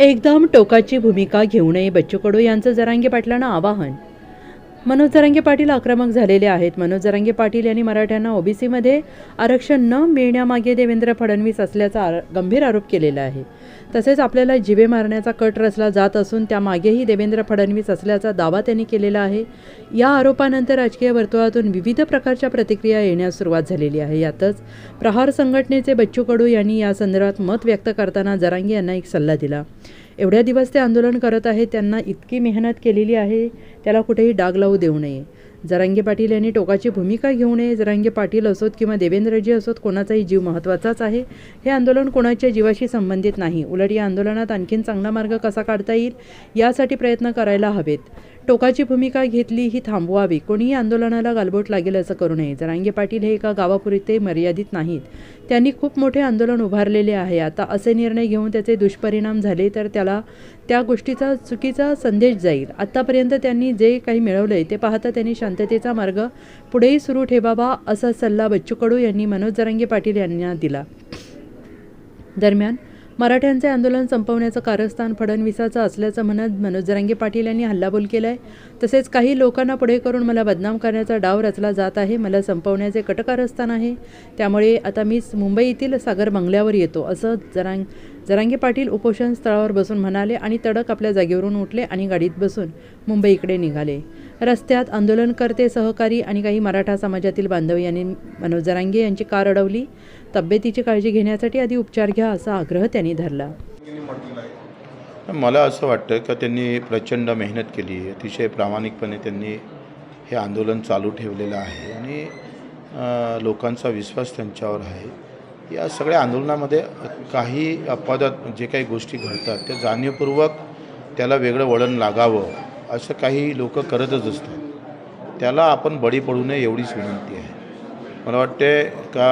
एकदम टोकाची भूमिका घेऊ नये बच्चू कडू यांचं जरांगे पाटलांना आवाहन. मनोज जरांगे पाटील आक्रमक झालेले आहेत. मनोज जरांगे पाटील यांनी मराठ्यांना ओबीसीमध्ये आरक्षण न मिळण्यामागे देवेंद्र फडणवीस असल्याचा आर गंभीर आरोप केलेला आहे. तसेच आपल्याला जिवे मारण्याचा कट रचला जात असून त्यामागेही देवेंद्र फडणवीस असल्याचा दावा त्यांनी केलेला आहे. या आरोपानंतर राजकीय वर्तुळातून विविध प्रकारच्या प्रतिक्रिया येण्यास सुरुवात झालेली आहे. यातच प्रहार संघटनेचे बच्चू कडू यांनी या संदर्भात मत व्यक्त करताना जरांगे यांना एक सल्ला दिला. एवढ्या दिवस ते आंदोलन करत आहेत त्यांना इतकी मेहनत केलेली आहे त्याला कुठेही डाग लावू देऊ नये. जरांगे पाटील यांनी टोकाची भूमिका घेऊ नये. जरांगे पाटील असोत किंवा देवेंद्रजी असोत कोणाचाही जीव महत्त्वाचाच आहे. हे आंदोलन कोणाच्या जीवाशी संबंधित नाही. उलट या आंदोलनात आणखीन चांगला मार्ग कसा काढता येईल यासाठी प्रयत्न करायला हवेत. टोकाची भूमिका घेतली ही थांबवावी. कोणीही आंदोलनाला गालबोट लागेल असं करू नये. जरांगे पाटील हे एका गावापुरते मर्यादित नाहीत. त्यांनी खूप मोठे आंदोलन उभारलेले आहे. आता असे निर्णय घेऊन त्याचे दुष्परिणाम झाले तर त्याला त्या गोष्टीचा चुकीचा संदेश जाईल. आत्तापर्यंत त्यांनी जे काही मिळवलंय ते पाहता त्यांनी शांततेचा मार्ग पुढेही सुरू ठेवावा असा सल्ला बच्चू कडू यांनी मनोज जरांगे पाटील यांना दिला. दरम्यान मराठ्यांचे आंदोलन संपवण्याचं कारस्थान फडणवीसाचं असल्याचं म्हणत मनोज जरांगे पाटील यांनी हल्लाबोल केलाय. तसेच काही लोकांना पुढे करून मला बदनाम करण्याचा डाव रचला जात आहे. मला संपवण्याचे कटकारस्थान आहे. त्यामुळे आता मी मुंबई येथील सागर बंगल्यावर येतो असं जरांग जरांगे पाटील उपोषण स्थळावर बसून म्हणाले आणि तडक आपल्या जागेवरून उठले आणि गाडीत बसून मुंबईकडे निघाले. रस्त्यात आंदोलनकर्ते सहकारी आणि काही मराठा समाजातील बांधव यांनी मनोज जरांगे यांची कार अडवली. तब्येतीची काळजी घेण्यासाठी आधी उपचार घ्या असा आग्रह त्यांनी धरला. मला असं वाटतं का त्यांनी प्रचंड मेहनत केली आहे. अतिशय प्रामाणिकपणे त्यांनी हे आंदोलन चालू ठेवलेलं आहे आणि लोकांचा विश्वास त्यांच्यावर आहे. या सगळ्या आंदोलनामध्ये काही अपवादात जे काही गोष्टी घडतात त्या जाणीवपूर्वक त्याला वेगळं वळण लागावं. असं काही लोक करतच असतात. त्याला आपण बळी पडू नये एवढीच विनंती आहे. मला वाटते का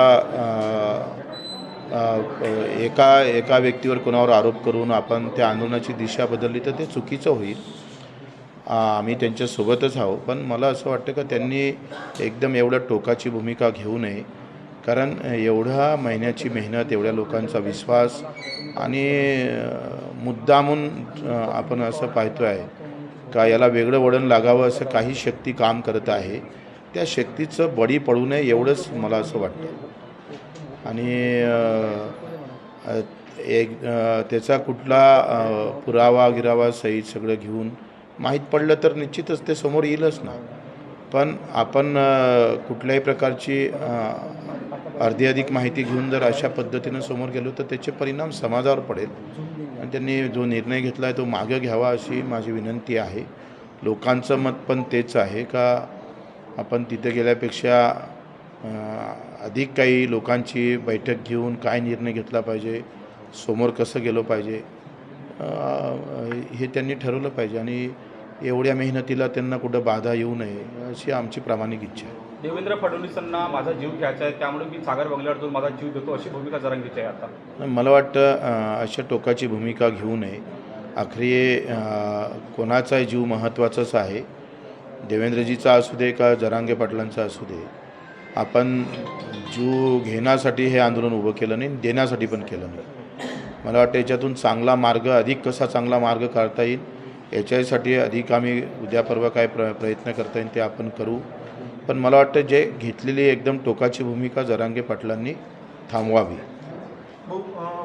एका एका व्यक्तीवर कोणावर आरोप करून आपण त्या आंदोलनाची दिशा बदलली तर ते चुकीचं होईल. आम्ही त्यांच्यासोबतच आहो पण मला असं वाटतं का त्यांनी एकदम एवढं टोकाची भूमिका घेऊ नये. कारण एवढ्या महिन्याची मेहनत एवढ्या लोकांचा विश्वास आणि मुद्दामून आपण असं पाहतो आहे का याला वेगळं वळण लागावं असं काही शक्ती काम करत आहे. त्या शक्तीचं बळी पडू नये एवढंच मला असं वाटतं. आणि एक त्याचा कुठला पुरावा गिरावा सहित सगळं घेऊन माहीत पडलं तर निश्चितच ते समोर येईलच ना. पण आपण कुठल्याही प्रकारची अर्धी अधिक माहिती घेऊन जर अशा पद्धतीनं समोर गेलो तर त्याचे परिणाम समाजावर पडेल. आणि त्यांनी जो निर्णय घेतला आहे तो मागं घ्यावा अशी माझी विनंती आहे. लोकांचं मत पण तेच आहे का आपण तिथे गेल्यापेक्षा अधिक काही लोकांची बैठक घेऊन काय निर्णय घेतला पाहिजे समोर कसं गेलो पाहिजे हे त्यांनी ठरवलं पाहिजे. आणि एवढ्या मेहनतीला त्यांना कुठं बाधा येऊ नये अशी आमची प्रामाणिक इच्छा आहे. देवेंद्र फडणवीसांना माझा जीव घ्यायचा आहे त्यामुळे मी सागर बंगल्यावर जाऊन माझा जीव देतो अशी भूमिका जरांगीची आहे आता. मला वाटतं अशा टोकाची भूमिका घेऊ नये. आखरी कोणाचा कोणाचाही जीव महत्त्वाचाच आहे. देवेंद्रजीचा असू दे का जरांगे पाटलांचा असू दे आपण जीव घेण्यासाठी हे आंदोलन उभं केलं नाही देण्यासाठी पण केलं नाही. मला वाटतं याच्यातून चांगला मार्ग अधिक कसा चांगला मार्ग काढता येईल याच्यासाठी अधिक आम्ही उद्या परवा काय प्र प्रयत्न करता येईल ते आपण करू. पण मला वाटतं जे घेतलेली एकदम टोकाची भूमिका जरांगे पाटलांनी थांबवावी.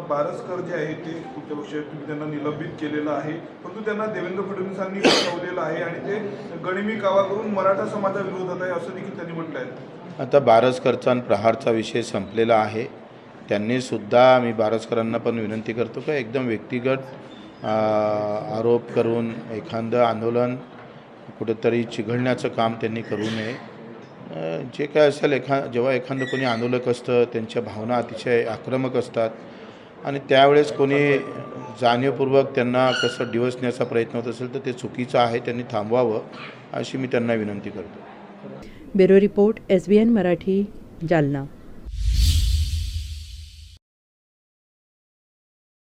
बारसकर जे आहे ते तुमच्या पक्षात तुम्ही त्यांना निलंबित केलेलं आहे. परंतु त्यांना देवेंद्र फडणवीसांनी फसवलेलं आहे आणि ते गणिमी कावा करून मराठा समाजाविरोधात आहे असं देखील त्यांनी म्हटलं आहे आता बारसकरचा आणि प्रहारचा विषय संपलेला आहे. त्यांनी सुद्धा मी बारसकरांना पण विनंती करतो का एकदम व्यक्तिगत आरोप करून एखादं आंदोलन कुठंतरी चिघळण्याचं काम त्यांनी करू नये. जे काय असेल एखा जेव्हा एखादं कोणी आंदोलक असतं त्यांच्या भावना अतिशय आक्रमक असतात. आणि त्यावेळेस कोणी जाणीवपूर्वक त्यांना कसं डिवसण्याचा प्रयत्न होत असेल तर ते चुकीचं आहे त्यांनी थांबवावं अशी मी त्यांना विनंती करतो. Bureau report S B N Marathi Jalna.